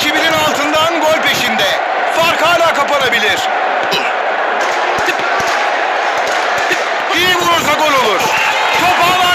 Rakibinin altından gol peşinde. Fark hala kapanabilir. İyi vurursa gol olur. Top hala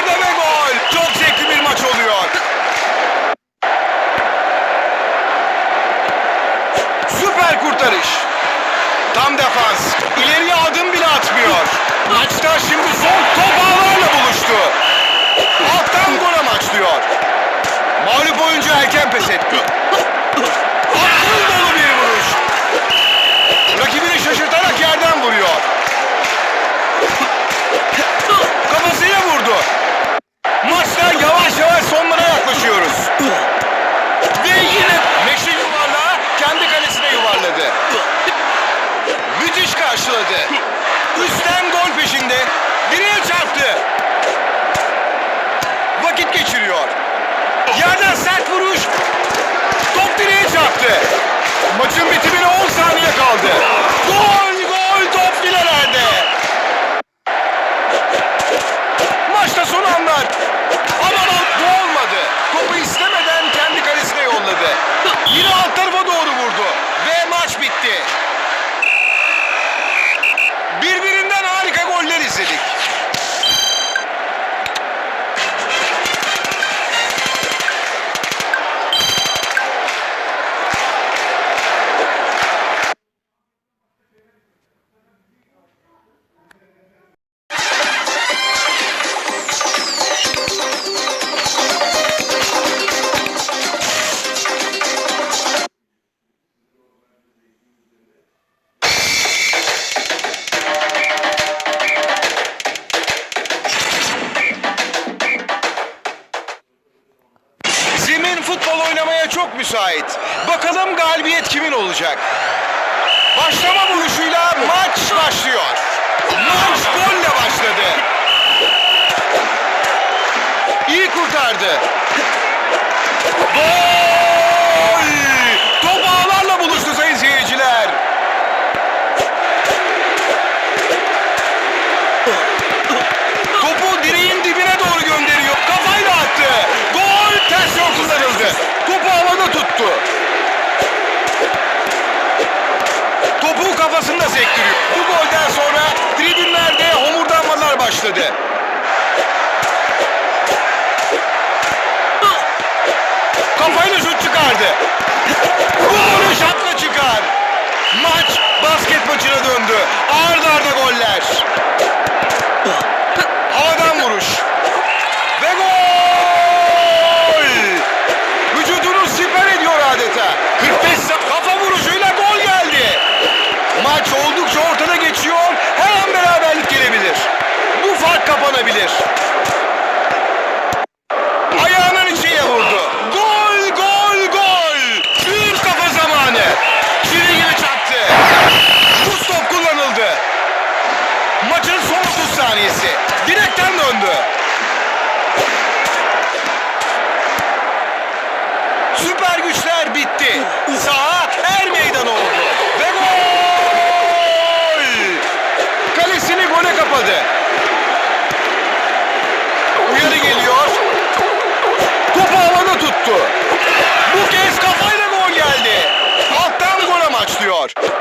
Barış attı. Maçın bitimine 10 saniye kaldı. Gol gol top filelerde. Maçta son anlar. Ama bu olmadı. Topu istemeden kendi kalesine yolladı. Yine alt tarafa doğru vurdu. Ve maç bitti. başlamaya çok müsait. Bakalım galibiyet kimin olacak? Başlama vuruşuyla maç başlıyor. Maç golle başladı. İyi kurtardı. Gol! Topu tuttu. Topu kafasında sektiriyor. Bu golden sonra tribünlerde homurdanmalar başladı. Kafayla şut çıkardı. Bu golü şapka çıkar. Maç basket maçına döndü. Arda arda goller. oldukça ortada geçiyor. Her an beraberlik gelebilir. Bu fark kapanabilir. out.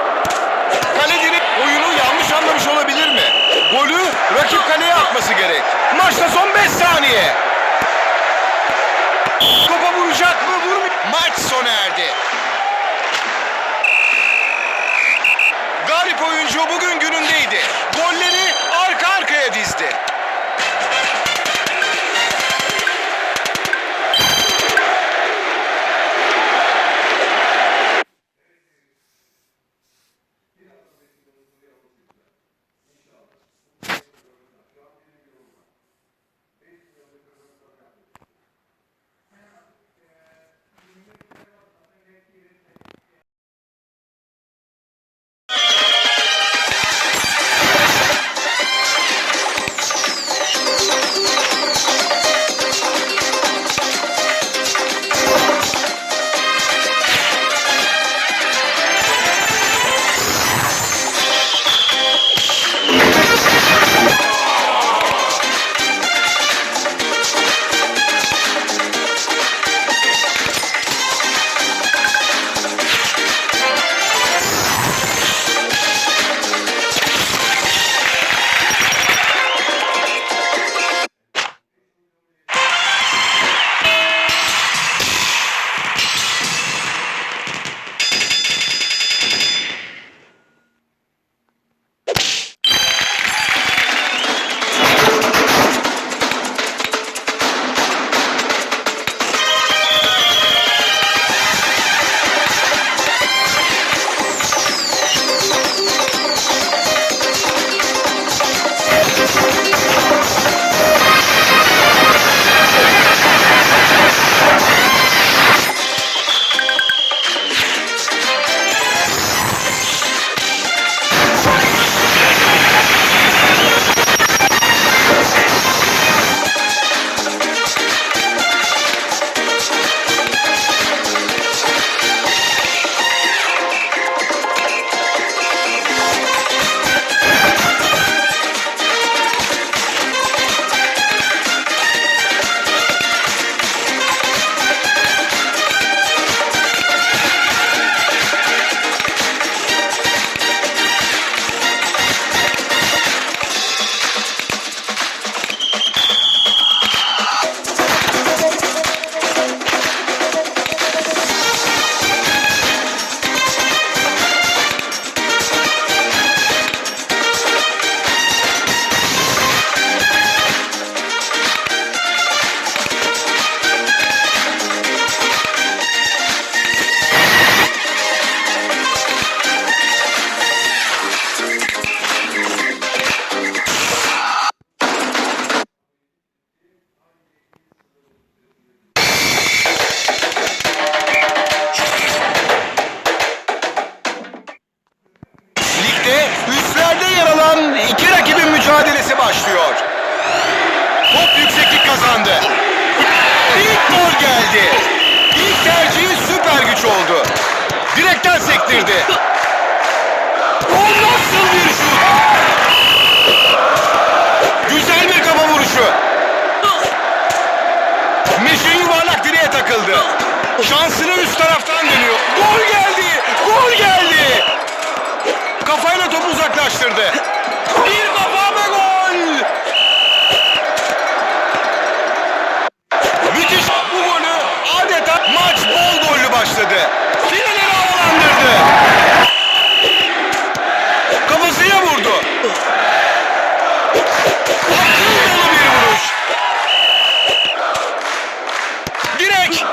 mücadelesi başlıyor. Top yükseklik kazandı. İlk gol geldi. İlk tercihi süper güç oldu. Direkten sektirdi. O nasıl bir şut? Güzel bir kafa vuruşu. Meşin yuvarlak direğe takıldı. Şansını üst taraftan dönüyor. Gol geldi! Gol geldi! Kafayla topu uzaklaştırdı. Bir kafa ve gol. Müthiş bu golü adeta maç bol gollü başladı. Fileleri havalandırdı. Kafasıyla vurdu. Akıl dolu bir vuruş. Direk.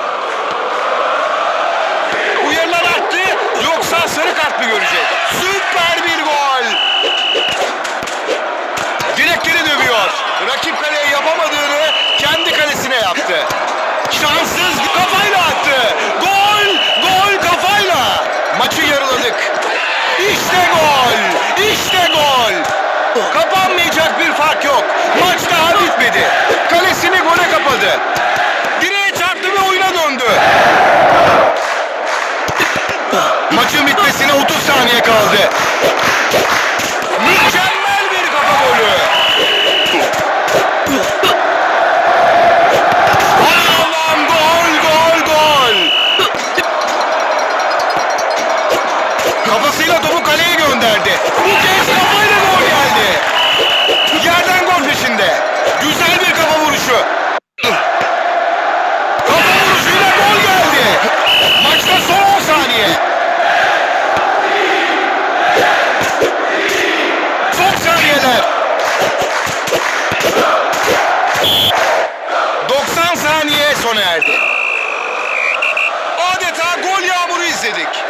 Uyarılar attı. Yoksa sarı kart mı görecek? Süper bir gol. Direkleri dövüyor. Rakip kaleye yapamadığını kendi kalesine yaptı. Şanssız kafayla attı. Gol! Gol kafayla. Maçı yarıladık. İşte gol! İşte gol! Kapanmayacak bir fark yok. Maç daha bitmedi. Kalesini gole kapadı. Direğe çarptı ve oyuna döndü. Maçın bitmesine 30 saniye kaldı. Mükemmel dedik.